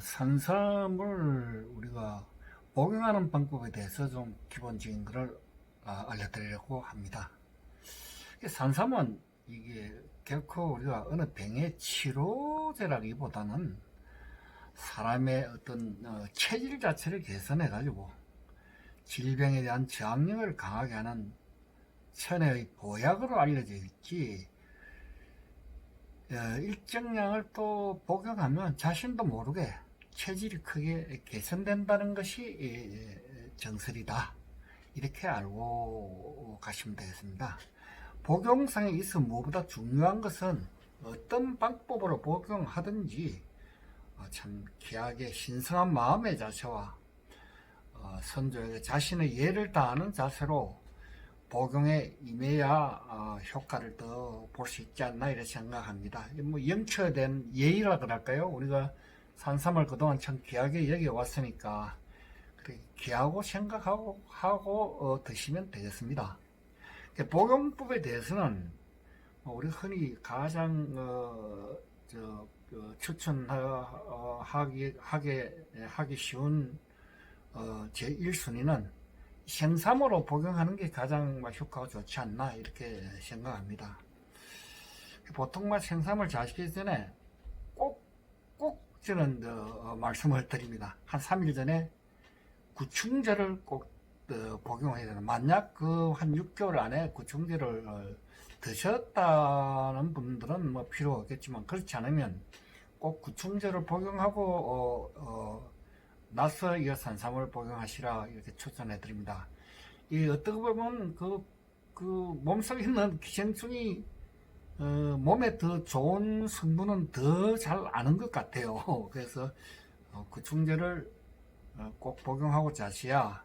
산삼을 우리가 복용하는 방법에 대해서 좀 기본적인 것을 아, 알려드리려고 합니다. 산삼은 이게 결코 우리가 어느 병의 치료제라기보다는 사람의 어떤 어, 체질 자체를 개선해 가지고 질병에 대한 저항력을 강하게 하는 천혜의 보약으로 알려져 있지 어, 일정량을 또 복용하면 자신도 모르게 체질이 크게 개선된다는 것이 예, 정설이다. 이렇게 알고 가시면 되겠습니다. 복용상에 있어 무엇보다 중요한 것은 어떤 방법으로 복용하든지 어, 참 귀하게 신성한 마음의 자세와 어, 선조에게 자신의 예를 다하는 자세로 복용에 임해야 어, 효과를 더 볼 수 있지 않나 이렇게 생각합니다. 이뭐 영처된 예의라 그럴까요? 우리가 산삼을 그동안 참 귀하게 여겨왔으니까 그렇게 귀하고 생각하고 하고 어, 드시면 되겠습니다. 그 복용법에 대해서는 뭐 우리 흔히 가장 어, 저, 그 추천하기 하게 하기 쉬운 어, 제 1순위는 생삼으로 복용하는 게 가장 막 효과가 좋지 않나 이렇게 생각합니다. 보통 막 생삼을 자시기 전에 저는 어, 말씀을 드립니다. 한 3일 전에 구충제를 꼭 어, 복용해야 되는 만약 그 한 6개월 안에 구충제를 어, 드셨다는 분들은 뭐 필요 없겠지만 그렇지 않으면 꼭 구충제를 복용하고 어, 어, 나서 이 산삼을 복용하시라 이렇게 추천해 드립니다. 이 어떻게 보면 그, 그 몸속에 있는 기생충이 어, 몸에 더 좋은 성분은 더 잘 아는 것 같아요. 그래서 어, 구충제를 어, 꼭 복용하고 자시야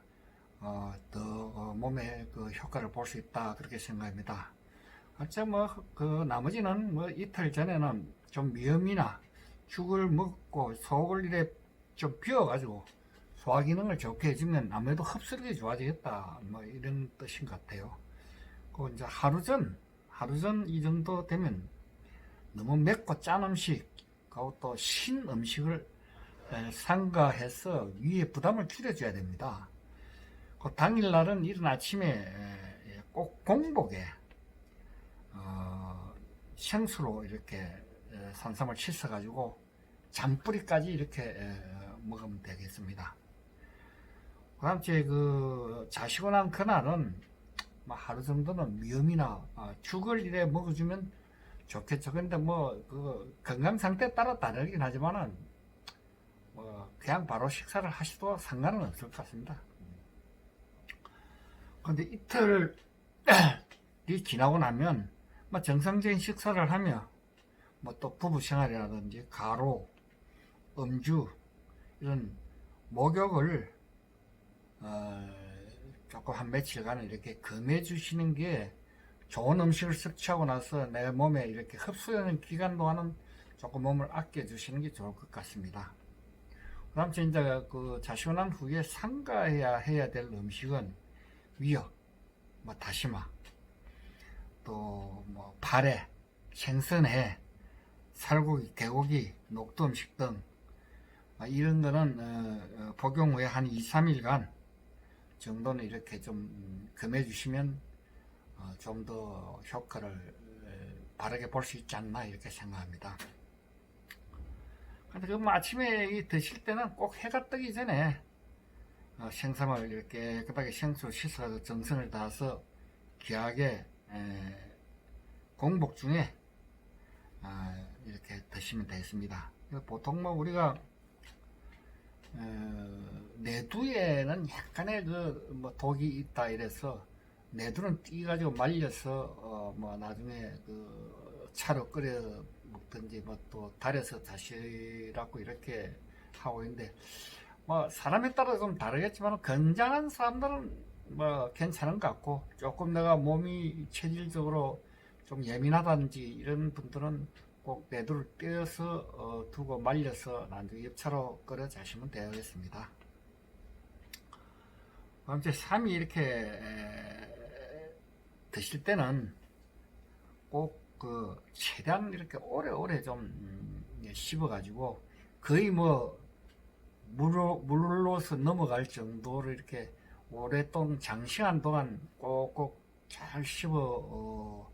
어, 더 어, 몸에 그 효과를 볼 수 있다 그렇게 생각합니다. 어째 뭐그 나머지는 뭐 이틀 전에는 좀 위험이나 죽을 먹고 속을 이래 좀 비워가지고 소화 기능을 좋게 해주면 아무래도 흡수력이 좋아지겠다 뭐 이런 뜻인 것 같아요. 그 이제 하루 전 하루 전 이 정도 되면 너무 맵고 짠 음식 그리고 또 신 음식을 에, 삼가해서 위에 부담을 줄여줘야 됩니다. 그 당일날은 이른 아침에 에, 꼭 공복에 어, 생수로 이렇게 에, 산삼을 씻어가지고 잔뿌리까지 이렇게 에, 먹으면 되겠습니다. 그 다음 제그 자시고 난 그날은 뭐 하루 정도는 미음이나 아, 죽을 일에 먹어주면 좋겠죠. 근데 뭐 그 건강 상태 따라 다르긴 하지만은 뭐 그냥 바로 식사를 하셔도 상관은 없을 것 같습니다. 근데 이틀이 지나고 나면 뭐 정상적인 식사를 하며 뭐 또 부부 생활이라든지 가로, 음주 이런 목욕을 어, 조금 한 며칠간 이렇게 금해 주시는 게 좋은 음식을 섭취하고 나서 내 몸에 이렇게 흡수되는 기간 동안은 조금 몸을 아껴 주시는 게 좋을 것 같습니다. 그 다음 이제 그 자시고 후에 상가해야 해야 될 음식은 미역, 뭐 다시마, 또 뭐 발에, 생선회, 살고기, 개고기, 녹두 음식 등 아, 이런 거는 어, 어, 복용 후에 한 2, 3일간 정도는 이렇게 좀 금해 주시면 어, 좀더 효과를 에, 바르게 볼 수 있지 않나 이렇게 생각합니다. 근데 그 아침에 이 드실 때는 꼭 해가 뜨기 전에 어, 생삼을 이렇게 깨끗하게 생수로 씻어서 정성을 다해서 귀하게 에, 공복 중에 아, 이렇게 드시면 되겠습니다. 보통 뭐 우리가 어, 내두에는 약간의 그 뭐 독이 있다 이래서 내두는 띄가지고 말려서 어, 뭐 나중에 그 차로 끓여 먹든지 뭐 또 달여서 다시라고 이렇게 하고 있는데 뭐 사람에 따라 좀 다르겠지만 건장한 사람들은 뭐 괜찮은 것 같고 조금 내가 몸이 체질적으로 좀 예민하다든지 이런 분들은 꼭 내두를 떼어서 어, 두고 말려서 나중에 엽차로 끓여 자시면 되겠습니다. 아무튼 삼이 이렇게 에, 드실 때는 꼭 그 최대한 이렇게 오래오래 좀 음, 예, 씹어가지고 거의 뭐 물로, 물로서 넘어갈 정도로 이렇게 오랫동안 장시간 동안 꼭꼭 잘 씹어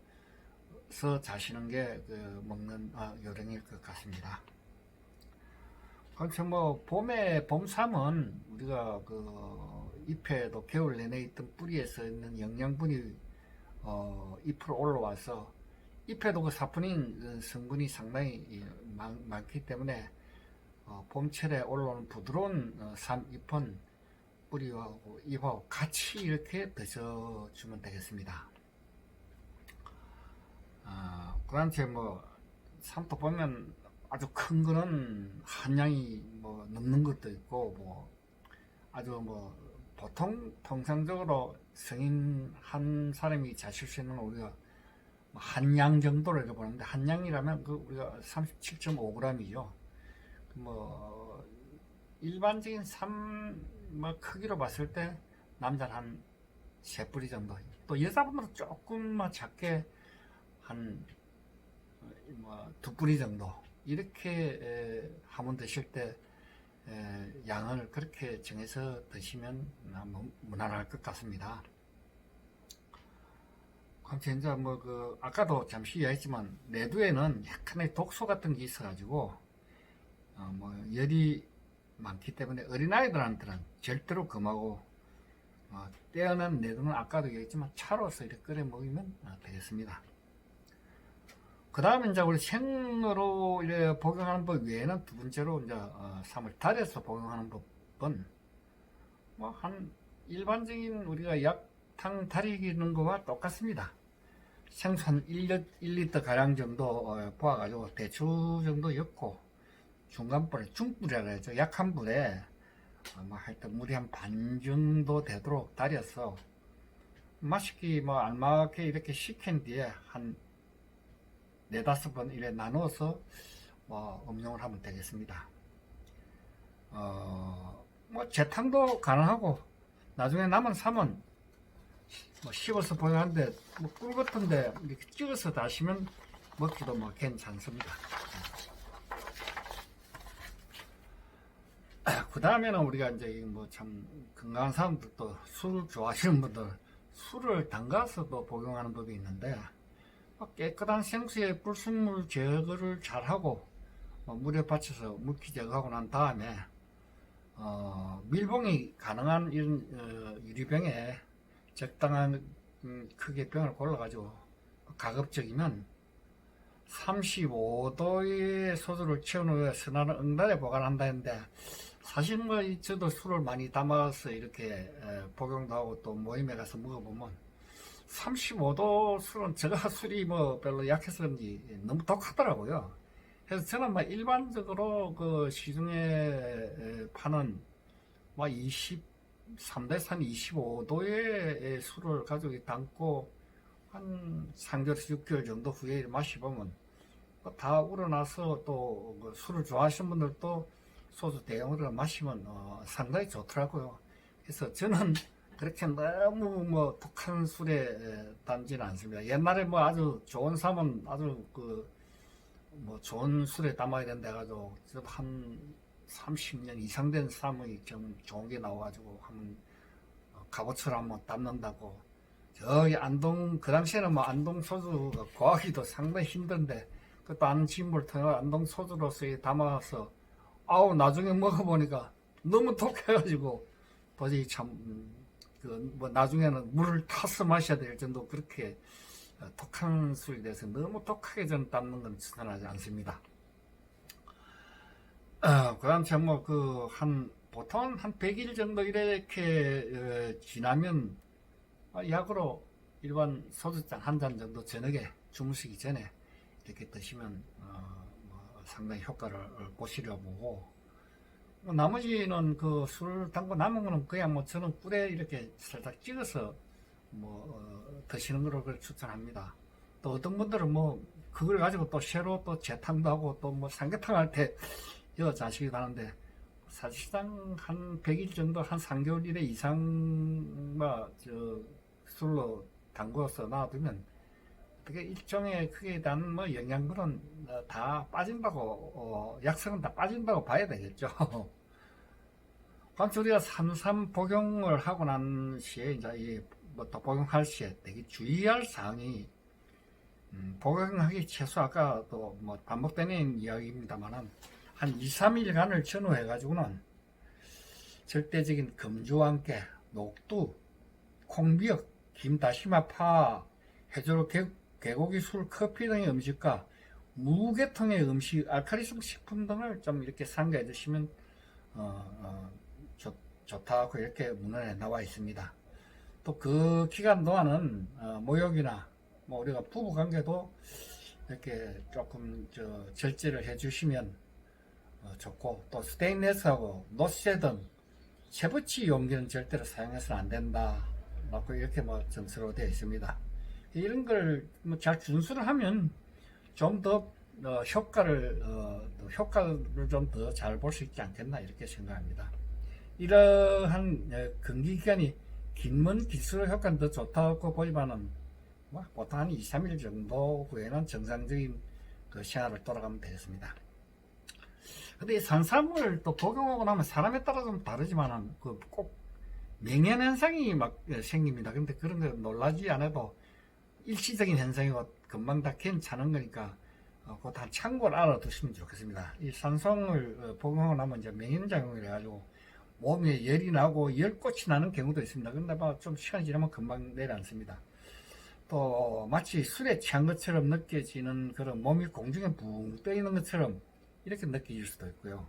서 자시는 게 그 먹는 아, 요령일 것 같습니다. 그렇죠. 뭐 봄에 봄삼은 우리가 그 잎에도 겨울 내내 있던 뿌리에서 있는 영양분이 어, 잎으로 올라와서 잎에도 그 사포닌 성분이 상당히 많, 많기 때문에 어, 봄철에 올라오는 부드러운 어, 삼잎은 뿌리하고 잎하고 같이 이렇게 드셔주면 되겠습니다. 아, 그한테 뭐 삼도 보면 아주 큰 거는 한 양이 뭐 넘는 것도 있고 뭐 아주 뭐 보통 통상적으로 성인 한 사람이 자실 수 있는 우리가 뭐한양 정도를 이렇게 보는데 한 양이라면 그 우리가 37.5g이죠. 뭐 일반적인 삶뭐 크기로 봤을 때 남자는 한세 뿌리 정도. 또 여자분들은 조금만 작게 한 뭐 두 뿌리 정도 이렇게 에, 하면 드실 때 에, 양을 그렇게 정해서 드시면 뭐 무난할 것 같습니다. 그럼 이제 뭐 그 아까도 잠시 이야기했지만 내두에는 약간의 독소 같은 게 있어가지고 어, 뭐 열이 많기 때문에 어린아이들한테는 절대로 금하고 어, 떼어낸 내두는 아까도 얘기했지만 차로서 이렇게 끓여 먹으면 어, 되겠습니다. 그 다음에 이제 우리 생으로 이래 복용하는 법 외에는 두 번째로 이제 어, 3월 달에서 복용하는 법은 뭐 한 일반적인 우리가 약탕 달이기는 거와 똑같습니다. 한 1리, 1리터 가량 정도 어, 부어가지고 대추 정도 넣고 중간불에 중불이라 그러죠. 약한 불에 뭐 하여튼 물이 한 반 정도 되도록 달여서 맛있게 뭐 알맞게 이렇게 식힌 뒤에 한 네다섯 번 이래 나누어서 뭐 음용을 하면 되겠습니다. 어, 뭐 재탕도 가능하고 나중에 남은 삶은 뭐 씹어서 보여하는데 뭐 꿀 같은데 이렇게 찍어서 다시면 먹기도 뭐 괜찮습니다. 그 다음에는 우리가 이제 뭐 참 건강한 사람들 또술 좋아하시는 분들 술을 담가서도 복용하는 법이 있는데 뭐 깨끗한 생수에 불순물 제거를 잘하고 뭐 물에 받쳐서 물기 제거하고 난 다음에 어, 밀봉이 가능한 이런 어, 유리병에 적당한 음, 크기의 병을 골라가지고 가급적이면 35도의 소주를 후에 선하는 응달에 보관한다 했는데 사실 뭐 이- 저도 술을 많이 담아서 이렇게 에, 복용도 하고 또 모임에 가서 먹어보면 35도 술은 제가 술이 뭐 별로 약해서 그런지 너무 독하더라고요. 그래서 저는 뭐 일반적으로 그 시중에 에, 파는 뭐 23대에서 한 25도의 술을 가지고 담고 한 3개월에서 6개월 정도 후에 마셔보면 뭐다 우러나서 또 그 술을 좋아하시는 분들도 소주 대용으로 마시면 어, 상당히 좋더라고요. 그래서 저는 그렇게 너무 뭐 독한 술에 에, 담지는 않습니다. 옛날에 뭐 아주 좋은 삶은 아주 그 뭐 좋은 술에 담아야 된다 해가지고 저도 한 30년 이상 된 삶이 좀 좋은 게 나와가지고 한번 어, 갑오처럼 한번 담는다고 저기 안동 그 당시에는 뭐 안동 소주가 구하기도 상당히 힘든데 그것도 아는 친구를 통해 안동 소주로서 담아서 아우 나중에 먹어보니까 너무 독해가지고 도저히 참 그 뭐 나중에는 물을 타서 마셔야 될 정도 그렇게 어, 독한 술이 돼서 너무 독하게 저는 담는 건 추천하지 않습니다. 어, 그 다음 뭐그한 보통 한 100일 정도 이렇게 어, 지나면 아, 약으로 일반 소주잔 한 잔 정도 저녁에 주무시기 전에 이렇게 드시면 어, 뭐 상당히 효과를 보시려 보고 뭐 나머지는 그 술 담고 남은 거는 그냥 뭐 저는 꿀에 이렇게 살짝 찍어서 뭐 어, 드시는 거를 추천합니다. 또 어떤 분들은 뭐 그걸 가지고 또 새로 또 재탕도 하고 또 뭐 삼계탕 할 때 여어 자식이 하는데 사실상 한 100일 정도 한 3개월 이래 이상 뭐저 술로 담궈서 놔두면 어떻게 일종의 크기에 대한 뭐 영양분은 어, 다 빠진다고 어, 약성은 다 빠진다고 봐야 되겠죠. 우리가 산삼 복용을 하고 난 시에 이제 이뭐또 복용할 시에 되게 주의할 사항이 음, 복용하기 최소 아까 또 뭐 반복되는 이야기입니다만은 한 2, 3일간을 전후해 가지고는 절대적인 금주와 함께 녹두, 콩미역, 김, 다시마, 파, 해조류, 개, 개고기, 술, 커피 등의 음식과 무계통의 음식, 알칼리성 식품 등을 좀 이렇게 상가해 드시면 어, 어, 좋, 좋다고 이렇게 문헌에 나와 있습니다. 또 그 기간 동안은 어, 모욕이나 뭐 우리가 부부 관계도 이렇게 조금 저 절제를 해주시면 어, 좋고 또 스테인레스하고 노쇠 등 채붙이 용기는 절대로 사용해서는 안 된다. 라고 이렇게 뭐 점수로 되어 있습니다. 이런 걸뭐잘 준수를 하면 좀더 어, 효과를 어, 또 효과를 좀 더 잘 볼 수 있지 않겠나 이렇게 생각합니다. 이러한 어, 금기 기간이 긴면 길수록 효과는 더 좋다고 보지만은 뭐 보통 한 2, 3일 정도 후에는 정상적인 그 생활을 돌아가면 되겠습니다. 근데 이 산삼을 또 복용하고 나면 사람에 따라 좀 다르지만은 그꼭 명현 현상이 막 생깁니다. 근데 그런 거 놀라지 않아도 일시적인 현상이고 금방 다 괜찮은 거니까 어, 그거 다 참고를 알아두시면 좋겠습니다. 이 산성을 어, 복용하고 나면 이제 명현작용을 해가지고 몸에 열이 나고 열꽃이 나는 경우도 있습니다. 근데 뭐좀 시간이 지나면 금방 내려앉습니다. 또 마치 술에 취한 것처럼 느껴지는 그런 몸이 공중에 붕 떠 있는 것처럼 이렇게 느껴질 수도 있고요.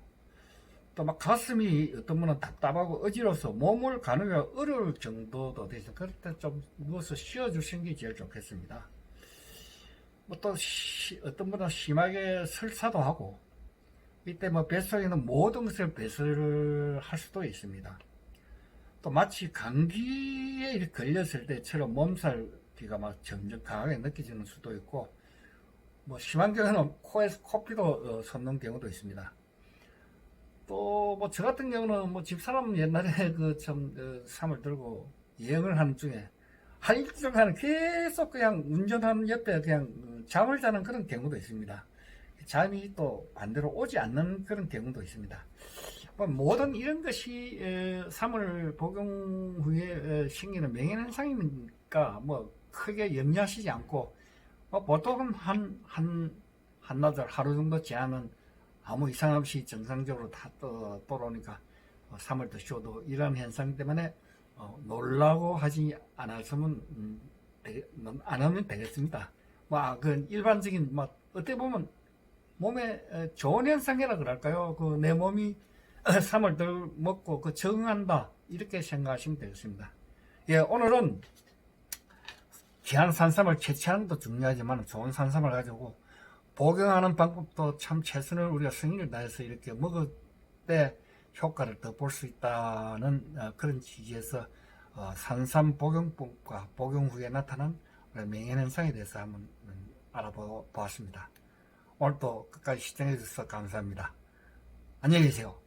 또 막 가슴이 어떤 분은 답답하고 어지러워서 몸을 가누기가 어려울 정도도 되죠. 그럴 때 좀 누워서 쉬어주시는 게 제일 좋겠습니다. 뭐또 어떤 분은 심하게 설사도 하고 이때 뭐 뱃속에 는 모든 것을 배설을 할 수도 있습니다. 또 마치 감기에 걸렸을 때처럼 몸살기가 막 점점 강하게 느껴지는 수도 있고 뭐 심한 경우는 코에서 코피도 어, 솟는 경우도 있습니다. 또 뭐 저 같은 경우는 뭐 집사람 옛날에 그참 어, 삶을 들고 여행을 하는 중에 한 일주일간 계속 그냥 운전하는 옆에 그냥 어, 잠을 자는 그런 경우도 있습니다. 잠이 또 반대로 오지 않는 그런 경우도 있습니다. 뭐 모든 이런 것이 에, 3월 복용 후에 에, 생기는 명예현상이니까 뭐 크게 염려하시지 않고 뭐 보통은 한, 한, 한나절 하루 정도 지나면 아무 이상 없이 정상적으로 다 또, 돌아오니까 3월 더 쉬어도 이런 현상 때문에 어, 놀라고 하지 않았으면 음, 되게- 안 하면 되겠습니다. 뭐, 아, 그 일반적인, 뭐, 어떻게 보면 몸에 에, 좋은 현상이라 그럴까요? 그 내 몸이 3월 덜 먹고 그 적응한다. 이렇게 생각하시면 되겠습니다. 예, 오늘은 귀한 산삼을 채취하는 것도 중요하지만 좋은 산삼을 가지고 복용하는 방법도 참 최선을 우리가 승리를 다해서 이렇게 먹을 때 효과를 더 볼 수 있다는 어, 그런 취지에서 어, 산삼 복용법과 복용 후에 나타난 명예현상에 대해서 한번 음, 알아보았습니다. 오늘도 끝까지 시청해 주셔서 감사합니다. 안녕히 계세요.